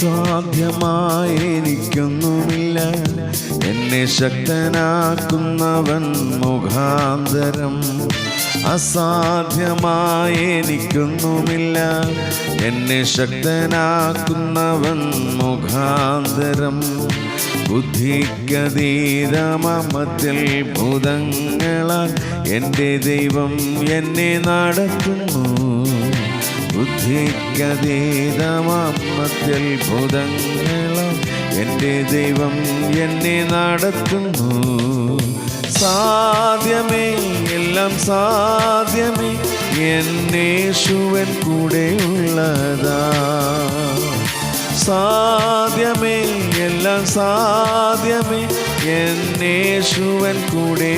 അസാധ്യമായി എനിക്കൊന്നുമില്ല എന്നെ ശക്തനാക്കുന്നവൻ മുഖാന്തരം അസാധ്യമായിരിക്കുന്നുമില്ല. എന്നെ ശക്തനാക്കുന്നവൻ മുഖാന്തരം ബുദ്ധിക്കതീരമത്തിൽ ഭൂതങ്ങളാൽ എന്റെ ദൈവം എന്നെ നടത്തുന്നു. ബുദ്ധിക്കതീതമത്തിൽ ഭൂതങ്ങളാൽ എന്റെ ദൈവം എന്നെ നടത്തുന്നു. സാധ്യമേ എല്ലാം സാധ്യമേ എന്നേശുവൻ കൂടെ ഉള്ളതാ. സാധ്യമേ എല്ലാം സാധ്യമേ എന്നേശുവൻ കൂടെ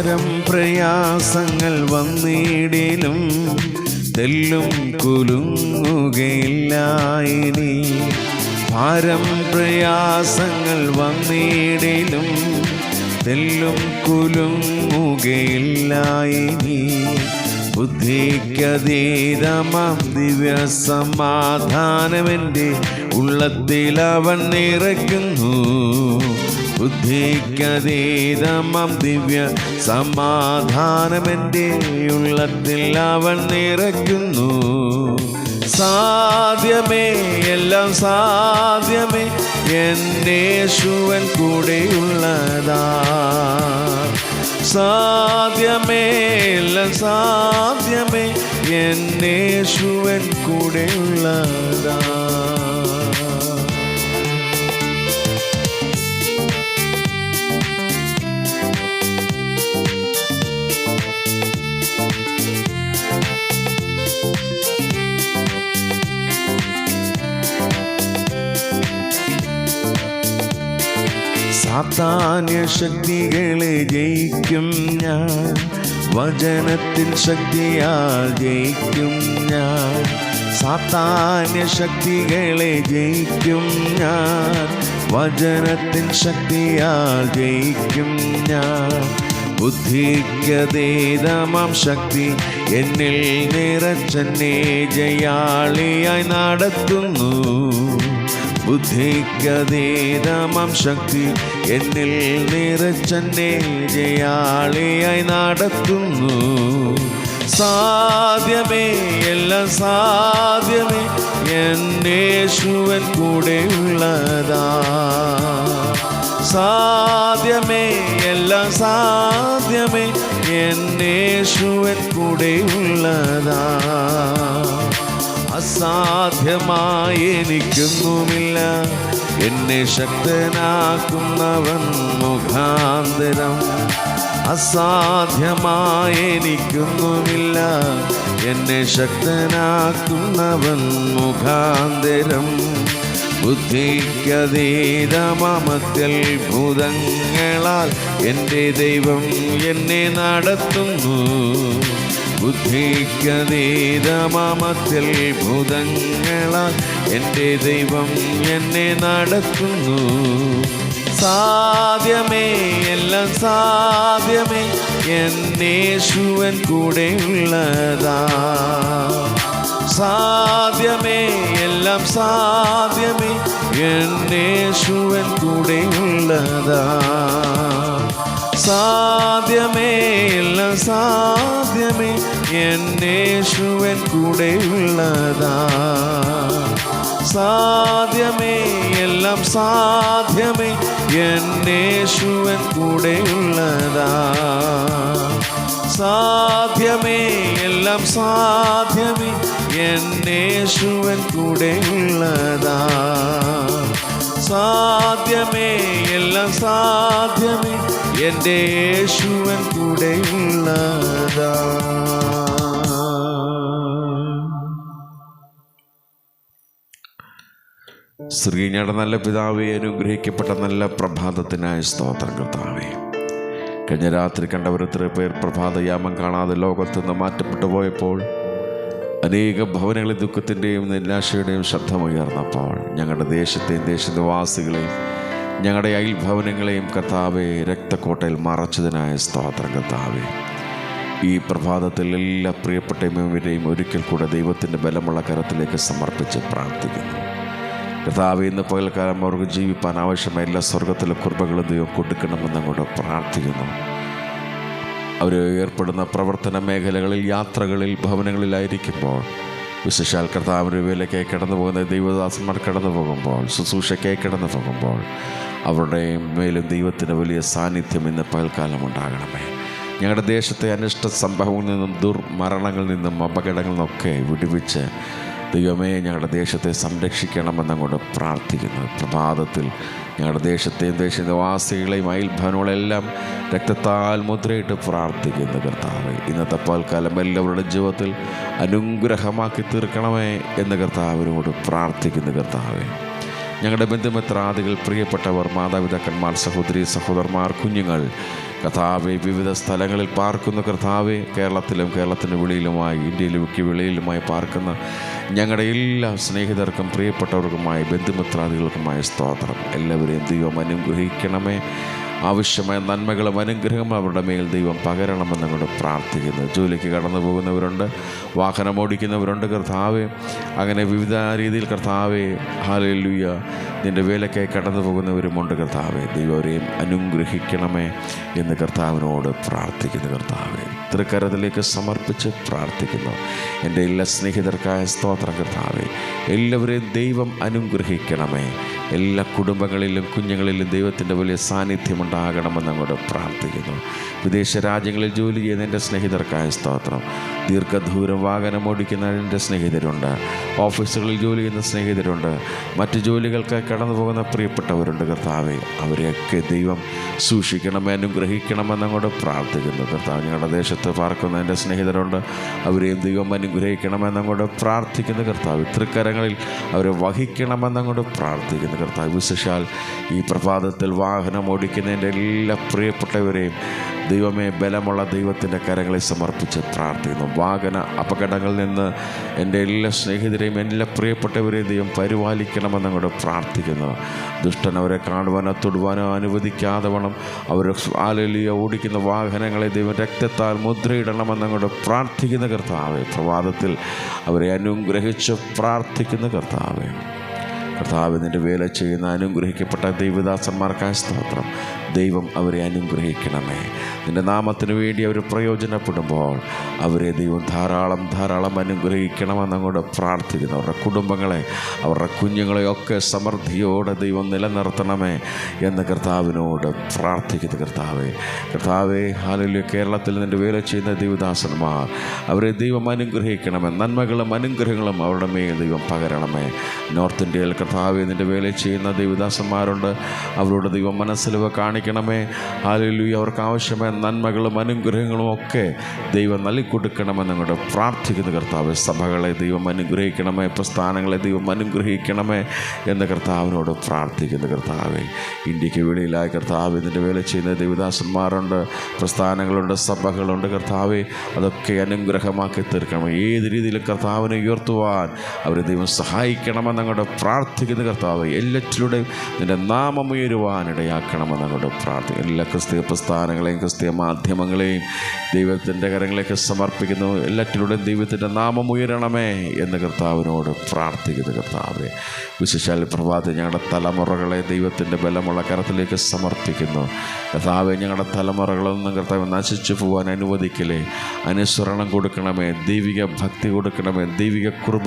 ഭാരം പ്രയാസങ്ങൾ വന്നിടിലും തെല്ലും കുലുങ്ങുകയില്ല ഇനി. ഭാരം പ്രയാസങ്ങൾ വന്നിടിലും തെല്ലും കുലുങ്ങുകയില്ല ഇനി. ബുദ്ധിക്കതീതമാം ദിവ്യ സമാധാനമെന്റെ ഉള്ളത്തിൽ അവൻ നിറയ്ക്കുന്നു. ബുദ്ധിക്കതീതമം ദിവ്യ സമാധാനമെന്റെ ഉള്ളത്തിൽ അവൻ നിറയ്ക്കുന്നു. സാധ്യമേ എല്ലാം സാധ്യമേ എന്റെ എന്നേശുവൻ കൂടെയുള്ളതാ. സാധ്യമേ എല്ലാം സാധ്യമേ എന്നേശുവൻ കൂടെയുള്ളതാ. സാത്താന്യ ശക്തികളെ ജയിക്കും ഞാൻ. വചനത്തിൻ ശക്തിയാൽ ജയിക്കും ഞാൻ. സാത്താന്യ ശക്തികളെ ജയിക്കും ഞാൻ. വചനത്തിൻ ശക്തിയാൽ ജയിക്കും ഞാൻ. ബുദ്ധിക്കതേതമാം ശക്തി എന്നിൽ നിറച്ചെന്നെ ജയാളിയായി നടത്തുന്നു. ബുദ്ധിക്കതീതമം ശക്തി എന്നിൽ നിറച്ചെന്നെ ജയാളിയായി നടത്തുന്നു. സാധ്യമേ എല്ലാം സാധ്യമേ കൂടെ കൂടെയുള്ളതാ സാധ്യമേ എല്ലാം സാധ്യമേ കൂടെ കൂടെയുള്ളതാ അസാധ്യമായി എനിക്കൊന്നുമില്ല. എന്നെ ശക്തനാക്കുന്നവൻ മുഖാന്തരം അസാധ്യമായി എനിക്കൊന്നുമില്ല. എന്നെ ശക്തനാക്കുന്നവൻ മുഖാന്തരം ബുദ്ധിക്കതീതമത്തിൽ ഭൂതങ്ങളാൽ എന്റെ ദൈവം എന്നെ നടത്തുന്നു. ബുദ്ധിക്കതീതമത്തിൽ ഭൂതങ്ങളാൽ എന്റെ ദൈവം എന്നെ നടത്തുന്നു. സാധ്യമേ എല്ലാം സാധ്യമേ കൂടെ ഉള്ളതാ. സാധ്യമേ എല്ലാം സാധ്യമേ കൂടെ ഉള്ളതാ. സാധ്യമേ സാധ്യമേ എന്നേശുവൻ കൂടെയുള്ളതാ. സാധ്യമേ എല്ലാം സാധ്യമേ എന്നേശുവൻ കൂടെയുള്ളതാ. സാധ്യമേ എല്ലാം സാധ്യമേ എന്നേശുവൻ കൂടെയുള്ളതാ. സാധ്യമേ എല്ലാം സാധ്യമേ എന്റെ യേശുവൻ കൂടെയുള്ളതാ. ശ്രീഞ്ഞയുടെ നല്ല പിതാവെ അനുഗ്രഹിക്കപ്പെട്ട നല്ല പ്രഭാതത്തിനായ സ്തോത്രം കർത്താവേ. കഴിഞ്ഞ രാത്രി കണ്ടവർ എത്ര പേർ പ്രഭാതയാമം കാണാതെ ലോകത്ത് നിന്ന് മാറ്റപ്പെട്ടു പോയപ്പോൾ അനേക ഭവനങ്ങളിൽ ദുഃഖത്തിന്റെയും നിരാശയുടെയും ശബ്ദമുയർന്നപ്പോൾ ഞങ്ങളുടെ ദേശത്തെയും ദേശനിവാസികളെയും ഞങ്ങളുടെ അയൽഭവനങ്ങളെയും കർത്താവെ രക്തക്കോട്ടയിൽ മറച്ചതിനായ സ്തോത്രം കർത്താവെ. ഈ പ്രഭാതത്തിൽ എല്ലാ പ്രിയപ്പെട്ടവരെയും ഒരിക്കൽ കൂടെ ദൈവത്തിന്റെ ബലമുള്ള കരത്തിലേക്ക് സമർപ്പിച്ച് പ്രാർത്ഥിക്കുന്നു. കർത്താവ് ഇന്ന് പകൽക്കാലം അവർക്ക് ജീവിപ്പാൻ ആവശ്യമായ എല്ലാ സ്വർഗത്തിലെ കുർബകളും ദൈവം കൊടുക്കണമെന്ന് അങ്ങോട്ട് പ്രാർത്ഥിക്കുന്നു. അവർ ഏർപ്പെടുന്ന പ്രവർത്തന മേഖലകളിൽ യാത്രകളിൽ ഭവനങ്ങളിലായിരിക്കുമ്പോൾ വിശേഷാൽ കർത്താവിന്റെ രൂപയിലേക്ക് കടന്നു പോകുന്ന ദൈവദാസന്മാർ കടന്നു പോകുമ്പോൾ ശുശ്രൂഷയ്ക്കായി കടന്നു പോകുമ്പോൾ അവരുടെ മേലും ദൈവത്തിന്റെ വലിയ സാന്നിധ്യം ഇന്ന് പകൽക്കാലം ഉണ്ടാകണമേ. ഞങ്ങളുടെ ദേശത്തെ അനിഷ്ട സംഭവങ്ങളിൽ നിന്നും ദുർമരണങ്ങളിൽ നിന്നും അപകടങ്ങളിൽ നിന്നൊക്കെ വിടുവിച്ച് ദൈവമേ ഞങ്ങളുടെ ദേശത്തെ സംരക്ഷിക്കണമെന്ന് സംരക്ഷിക്കണമെന്നങ്ങോട്ട് പ്രാർത്ഥിക്കുന്നു. പ്രഭാതത്തിൽ ഞങ്ങളുടെ ദേശത്തെയും ദേശനിവാസികളെയും അയൽഭവനുകളെല്ലാം രക്തത്താൽ മുദ്രയിട്ട് പ്രാർത്ഥിക്കുന്നു കർത്താവ്. ഇന്നത്തെ പാൽക്കാലം എല്ലാവരുടെ ജീവിതത്തിൽ അനുഗ്രഹമാക്കി തീർക്കണമേ എന്ന് കർത്താവിനോട് പ്രാർത്ഥിക്കുന്നു കർത്താവേ. ഞങ്ങളുടെ ബന്ധുമിത്രാദികൾ പ്രിയപ്പെട്ടവർ മാതാപിതാക്കന്മാർ സഹോദരി സഹോദരന്മാർ കുഞ്ഞുങ്ങൾ കർത്താവെ വിവിധ സ്ഥലങ്ങളിൽ പാർക്കുന്ന കർത്താവെ കേരളത്തിലും കേരളത്തിന് വെളിയിലുമായി ഇന്ത്യയിലും ഒക്കെ വെളിയിലുമായി പാർക്കുന്ന ഞങ്ങളുടെ എല്ലാ സ്നേഹിതർക്കും പ്രിയപ്പെട്ടവർക്കുമായി ബന്ധുമിത്രാദികൾക്കുമായ സ്തോത്രം. എല്ലാവരെയും ദൈവം അനുഗ്രഹിക്കണമേ. ആവശ്യമായ നന്മകളും അനുഗ്രഹം അവരുടെ മേൽ ദൈവം പകരണമെന്ന് കൊണ്ട് പ്രാർത്ഥിക്കുന്നു. ജോലിക്ക് കടന്നു പോകുന്നവരുണ്ട് വാഹനം ഓടിക്കുന്നവരുണ്ട് കർത്താവെ. അങ്ങനെ വിവിധ രീതിയിൽ കർത്താവെ ഹാലലുയ്യ നിന്റെ വേലക്കായി കടന്നു പോകുന്നവരുമുണ്ട് കർത്താവെ. ദൈവരെയും അനുഗ്രഹിക്കണമേ എന്ന് കർത്താവിനോട് പ്രാർത്ഥിക്കുന്നു കർത്താവെ. തൃക്കരത്തിലേക്ക് സമർപ്പിച്ച് പ്രാർത്ഥിക്കുന്നു. എന്റെ എല്ലാ സ്നേഹിതർക്കായ സ്തോത്രം കർത്താവെ. എല്ലാവരെയും ദൈവം അനുഗ്രഹിക്കണമേ എല്ലാ കുടുംബങ്ങളിലും കുഞ്ഞുങ്ങളിലും ദൈവത്തിന്റെ വലിയ സാന്നിധ്യം ഉണ്ടാകണമെന്ന് അങ്ങോട്ട് പ്രാർത്ഥിക്കുന്നു. വിദേശ രാജ്യങ്ങളിൽ ജോലി ചെയ്യുന്ന എന്റെ സ്നേഹിതർക്കായ സ്തോത്രം. ദീർഘദൂരം വാഹനം ഓടിക്കുന്ന എന്റെ സ്നേഹിതരുണ്ട്. ഓഫീസുകളിൽ ജോലി ചെയ്യുന്ന സ്നേഹിതരുണ്ട്. മറ്റ് ജോലികൾക്ക് കടന്നു പോകുന്ന പ്രിയപ്പെട്ടവരുണ്ട് കർത്താവെ. അവരെയൊക്കെ ദൈവം സൂക്ഷിക്കണമേ അനുഗ്രഹിക്കണമെന്ന് അങ്ങോട്ട് പ്രാർത്ഥിക്കുന്നു. കർത്താവ് ഞങ്ങളുടെ ദേശത്ത് പാർക്കുന്ന എന്റെ സ്നേഹിതരുണ്ട്. അവരെയും ദൈവം അനുഗ്രഹിക്കണമെന്ന് അങ്ങോട്ട് പ്രാർത്ഥിക്കുന്നു. കർത്താവ് തൃക്കരങ്ങളിൽ അവരെ വഹിക്കണമെന്ന് അങ്ങോട്ട് പ്രാർത്ഥിക്കുന്നു. കർത്താവ് വിശേഷാൽ ഈ പ്രഭാതത്തിൽ വാഹനം ഓടിക്കുന്നതിന്റെ എല്ലാ പ്രിയപ്പെട്ടവരെയും ദൈവമേ ബലമുള്ള ദൈവത്തിന്റെ കരങ്ങളെ സമർപ്പിച്ച് പ്രാർത്ഥിക്കുന്നു. വാഹന അപകടങ്ങളിൽ നിന്ന് എന്റെ എല്ലാ സ്നേഹിതരെയും എല്ലാ പ്രിയപ്പെട്ടവരെയും ദൈവം പരിപാലിക്കണമെന്ന് അങ്ങോട്ട് പ്രാർത്ഥിക്കുന്നു. ദുഷ്ടൻ അവരെ കാണുവാനോ തൊടുവാനോ അനുവദിക്കാതെ വേണം. അവർ ആലലിയ ഓടിക്കുന്ന വാഹനങ്ങളെ ദൈവം രക്തത്താൽ മുദ്രയിടണമെന്ന് അങ്ങോട്ട് പ്രാർത്ഥിക്കുന്ന കർത്താവേ. പ്രഭാതത്തിൽ അവരെ അനുഗ്രഹിച്ച് പ്രാർത്ഥിക്കുന്ന കർത്താവേ. കർത്താവ് നിന്റെ വേല ചെയ്യുന്ന അനുഗ്രഹിക്കപ്പെട്ട ദൈവദാസന്മാർക്കായ സ്തോത്രം. ദൈവം അവരെ അനുഗ്രഹിക്കണമേ. നിന്റെ നാമത്തിന് വേണ്ടി അവർ പ്രയോജനപ്പെടുമ്പോൾ അവരെ ദൈവം ധാരാളം ധാരാളം അനുഗ്രഹിക്കണമെന്ന് അങ്ങോട്ട് പ്രാർത്ഥിക്കുന്നു. അവരുടെ കുടുംബങ്ങളെ അവരുടെ കുഞ്ഞുങ്ങളെയൊക്കെ സമൃദ്ധിയോടെ ദൈവം നിലനിർത്തണമേ എന്ന് കർത്താവിനോട് പ്രാർത്ഥിക്കുന്നു കർത്താവെ. കർത്താവെ ഹാലല്യ കേരളത്തിൽ നിന്റെ വേല ചെയ്യുന്ന ദൈവദാസന്മാർ അവരെ ദൈവം അനുഗ്രഹിക്കണമേ. നന്മകളും അനുഗ്രഹങ്ങളും അവരുടെ മേൽ ദൈവം പകരണമേ. നോർത്ത് ഇന്ത്യയിൽ കർത്താവെ നിന്റെ വേല ചെയ്യുന്ന ദൈവദാസന്മാരുണ്ട്. അവരോട് ദൈവം മനസ്സിലവ കാണിക്കണമേ. ഹാലല്യ അവർക്ക് ആവശ്യമായ നന്മകളും അനുഗ്രഹങ്ങളും ഒക്കെ ദൈവം നൽകിക്കൊടുക്കണമെന്ന് അങ്ങോട്ട് പ്രാർത്ഥിക്കുന്നു കർത്താവ്. സഭകളെ ദൈവം അനുഗ്രഹിക്കണമേ. പ്രസ്ഥാനങ്ങളെ ദൈവം അനുഗ്രഹിക്കണമേ എന്ന് കർത്താവിനോട് പ്രാർത്ഥിക്കുന്ന കർത്താവെ. ഇന്ത്യയ്ക്ക് വെളിയിലായ കർത്താവ് ഇതിന്റെ വേല ചെയ്യുന്ന ദൈവദാസന്മാരുണ്ട് പ്രസ്ഥാനങ്ങളുണ്ട് സഭകളുണ്ട് കർത്താവെ. അതൊക്കെ അനുഗ്രഹമാക്കി തീർക്കണം ഏത് രീതിയിലും കർത്താവിനെ ഉയർത്തുവാൻ അവരെ ദൈവം സഹായിക്കണമെന്ന് അങ്ങോട്ട് പ്രാർത്ഥി പ്രാർത്ഥിക്കുന്ന കർത്താവ്. എല്ലാറ്റിലൂടെയും നിന്റെ നാമം ഉയരുവാനിടയാക്കണമെന്ന് അങ്ങോട്ട് പ്രാർത്ഥിക്കും എല്ലാ ക്രിസ്തീയ പ്രസ്ഥാനങ്ങളെയും ക്രിസ്തീയ മാധ്യമങ്ങളെയും ദൈവത്തിന്റെ കരങ്ങളിലേക്ക് സമർപ്പിക്കുന്നു. എല്ലാറ്റിലൂടെയും ദൈവത്തിന്റെ നാമം ഉയരണമേ എന്ന് കർത്താവിനോട് പ്രാർത്ഥിക്കുന്നു കർത്താവെ. വിശേഷാൽ പ്രഭാതം ഞങ്ങളുടെ തലമുറകളെ ദൈവത്തിന്റെ ബലമുള്ള കരത്തിലേക്ക് സമർപ്പിക്കുന്നു. കർത്താവെ ഞങ്ങളുടെ തലമുറകളൊന്നും കർത്താവ് നശിച്ചു പോകാൻ അനുവദിക്കലേ അനുസരണം കൊടുക്കണമേ ദൈവിക ഭക്തി കൊടുക്കണമേ ദൈവിക കൃപ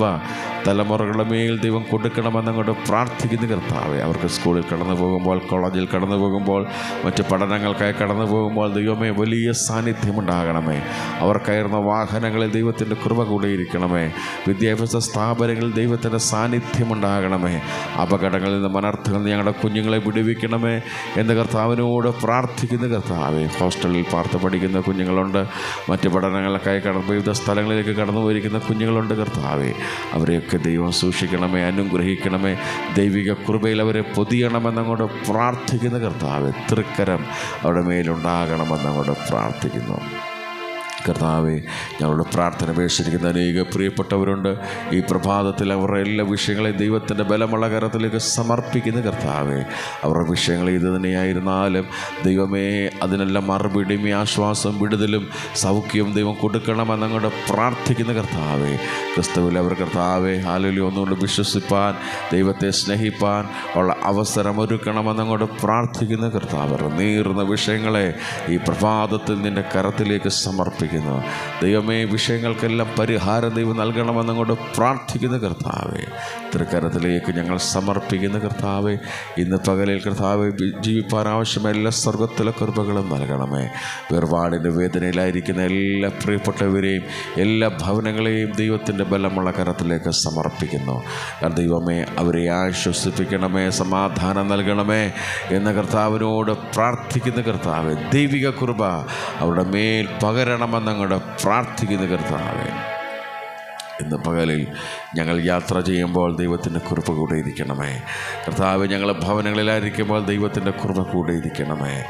തലമുറകളുടെ മേൽ ദൈവം കൊടുക്കണമെന്നങ്ങോട്ട് പ്രാർത്ഥിക്കുന്നു കർത്താവെ. അവർക്ക് സ്കൂളിൽ കടന്നു പോകുമ്പോൾ കോളേജിൽ കടന്നു പോകുമ്പോൾ മറ്റ് പഠനങ്ങൾക്കായി കടന്നു പോകുമ്പോൾ ദൈവമേ വലിയ സാന്നിധ്യമുണ്ടാകണമേ. അവർ കയറുന്ന വാഹനങ്ങളിൽ ദൈവത്തിന്റെ കൃപ കൂടിയിരിക്കണമേ വിദ്യാഭ്യാസ സ്ഥാപനങ്ങളിൽ ദൈവത്തിന്റെ സാന്നിധ്യമുണ്ടാകണമേ. അപകടങ്ങളിൽ നിന്ന് മനർത്ഥങ്ങൾ ഞങ്ങളുടെ കുഞ്ഞുങ്ങളെ വിടുവിക്കണമേ എന്ന് കർത്താവിനോട് പ്രാർത്ഥിക്കുന്ന കർത്താവേ. ഹോസ്റ്റലിൽ പാർത്ത് പഠിക്കുന്ന കുഞ്ഞുങ്ങളുണ്ട്. മറ്റ് പഠനങ്ങൾക്കായി കടന്നു വിവിധ സ്ഥലങ്ങളിലേക്ക് കടന്നു പോയിരിക്കുന്ന കുഞ്ഞുങ്ങളുണ്ട് കർത്താവേ. അവരെയൊക്കെ ദൈവം സൂക്ഷിക്കണമേ അനുഗ്രഹിക്കണമേ. ദൈവിക കൃപയിൽ അവരെ പൊതിയണമെന്നങ്ങോട്ട് പ്രാർത്ഥിക്കുന്ന കർത്താവ്. തൃക്കരം അവരുടെ മേലുണ്ടാകണമെന്നങ്ങോട്ട് പ്രാർത്ഥിക്കുന്നു. കർത്താവെ ഞങ്ങളുടെ പ്രാർത്ഥന അപേക്ഷിച്ചിരിക്കുന്ന അനേക പ്രിയപ്പെട്ടവരുണ്ട്. ഈ പ്രഭാതത്തിൽ അവരുടെ എല്ലാ വിഷയങ്ങളെയും ദൈവത്തിന്റെ ബലമുള്ള കരത്തിലേക്ക് സമർപ്പിക്കുന്ന കർത്താവെ. അവരുടെ വിഷയങ്ങൾ ഇത് തന്നെയായിരുന്നാലും ദൈവമേ അതിനെല്ലാം മറുപടിയും ആശ്വാസം വിടുതലും സൗഖ്യവും ദൈവം കൊടുക്കണമെന്ന് കൊടുക്കണമെന്നങ്ങോട്ട് പ്രാർത്ഥിക്കുന്ന കർത്താവെ. ക്രിസ്തുവിൽ അവർ കർത്താവെ ഹാലലി ഒന്നുകൊണ്ട് വിശ്വസിപ്പാൻ ദൈവത്തെ സ്നേഹിപ്പാൻ ഉള്ള അവസരം ഒരുക്കണമെന്നങ്ങോട്ട് പ്രാർത്ഥിക്കുന്ന കർത്താവ്. അവരുടെ നീറുന്ന വിഷയങ്ങളെ ഈ പ്രഭാതത്തിൽ നിന്റെ കരത്തിലേക്ക് സമർപ്പിക്കുന്നു ദൈവമേ വിഷയങ്ങൾക്കെല്ലാം പരിഹാരം ദൈവം നൽകണമെന്നങ്ങോട്ട് പ്രാർത്ഥിക്കുന്ന കർത്താവെ. തൃക്കരത്തിലേക്ക് ഞങ്ങൾ സമർപ്പിക്കുന്ന കർത്താവെ ഇന്ന് പകലിൽ കർത്താവെ ജീവിപ്പാൻ ആവശ്യമായ എല്ലാ സ്വർഗത്തിലെ കൃപകളും നൽകണമേ. വേർപാടിന്റെ വേദനയിലായിരിക്കുന്ന എല്ലാ പ്രിയപ്പെട്ടവരെയും എല്ലാ ഭവനങ്ങളെയും ദൈവത്തിന്റെ ബലമുള്ള കരത്തിലേക്ക് സമർപ്പിക്കുന്നു. ദൈവമേ അവരെ ആശ്വസിപ്പിക്കണമേ സമാധാനം നൽകണമേ എന്ന കർത്താവിനോട് പ്രാർത്ഥിക്കുന്ന കർത്താവ് ദൈവിക കൃപ അവരുടെ മേൽ പകരണമെന്നങ്ങോട്ട് പ്രാർത്ഥിക്കുന്ന കർത്താവേ. ഇന്ന് പകലിൽ ഞങ്ങൾ യാത്ര ചെയ്യുമ്പോൾ ദൈവത്തിന്റെ കുറിപ്പ് കൂടെ ഇരിക്കണമേ. കർത്താവ് ഞങ്ങൾ ഭവനങ്ങളിലായിരിക്കുമ്പോൾ ദൈവത്തിന്റെ കുറിപ്പ് കൂടെ ഇരിക്കണമേ.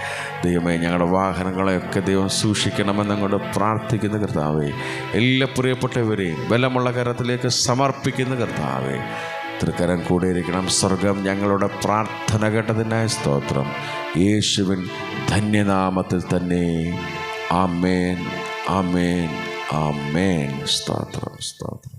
ദൈവമേ ഞങ്ങളുടെ വാഹനങ്ങളെയൊക്കെ ദൈവം സൂക്ഷിക്കണമെന്ന് അങ്ങോട്ട് പ്രാർത്ഥിക്കുന്ന കർത്താവേ. എല്ലാ പ്രിയപ്പെട്ടവരെയും ബലമുള്ള കരത്തിലേക്ക് സമർപ്പിക്കുന്ന കർത്താവേ. തൃക്കരം കൂടെ ഇരിക്കണം. സ്വർഗം ഞങ്ങളുടെ പ്രാർത്ഥന കേട്ടതിനായ സ്തോത്രം. യേശുവിൻ ധന്യനാമത്തിൽ തന്നെ. ആമേൻ. ആമേൻ ആമേൻ സ്തോത്രം സ്തോത്രം